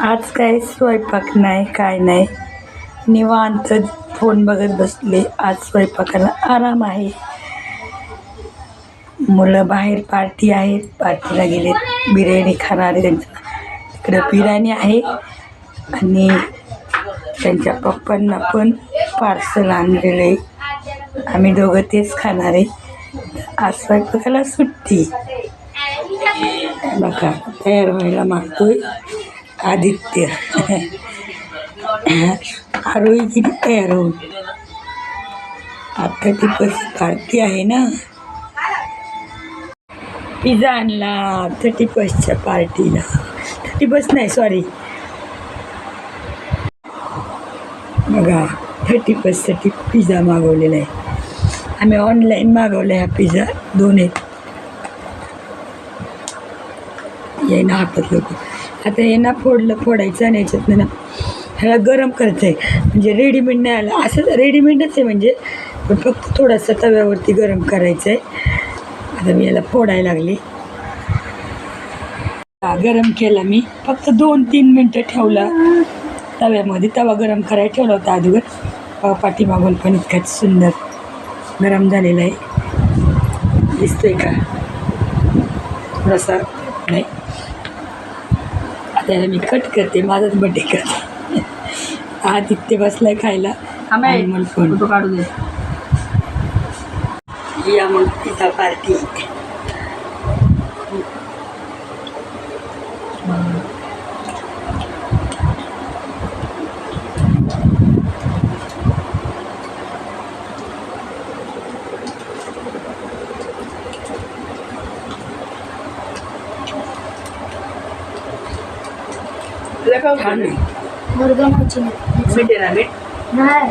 आज काही स्वयंपाक नाही काय नाही. निवांत फोन बघत बसले. आज स्वयंपाकाला आराम आहे. मुलं बाहेर पार्टी आहेत. पार्टीला गेलेत बिर्याणी खाणार आहे त्यांच्या तिकडं बिर्याणी आहे. आणि त्यांच्या पप्पांना पण पार्सल आणलेलं आहे. आम्ही दोघं तेच खाणार आहे. आज स्वयंपाकाला सुट्टी. बघा तयार व्हायला मागतोय. आदित्य। आरोही तयार होऊन. आता ती पस पार्टी आहे ना? पिझ्झा आणला थर्टी फर्स्टच्या पार्टीला. थर्टी फर्स्ट नाही सॉरी बघा थर्टी फर्स्टसाठी पिझ्झा मागवलेला आहे. आम्ही ऑनलाईन मागवला आहे हा पिझ्झा दोन आहेत. येईना हातात लोक. आता यांना फोडलं फोडायचं आणि याच्यात ना ह्याला गरम करायचं आहे म्हणजे रेडीमेड नाही आलं. असं रेडीमेडच आहे म्हणजे. पण फक्त थोडासा तव्यावरती गरम करायचं आहे आता मी याला फोडायला लागली. गरम केला मी. फक्त दोन तीन मिनटं ठेवला. तव्यामध्ये तवा गरम करायला ठेवला होता अगोदर. पाठीमागून पण इतकाच सुंदर गरम झालेला आहे. दिसतोय का? थोडासा नाही. आता याला मी कट करते माझाच बड्डे करते. आदित्य बसलाय खायला. मला फोन फोटो काढू दे. या मग पिझ्झा पार्टी तुला काय छान आहे मीठ आहे ना मीठ नाही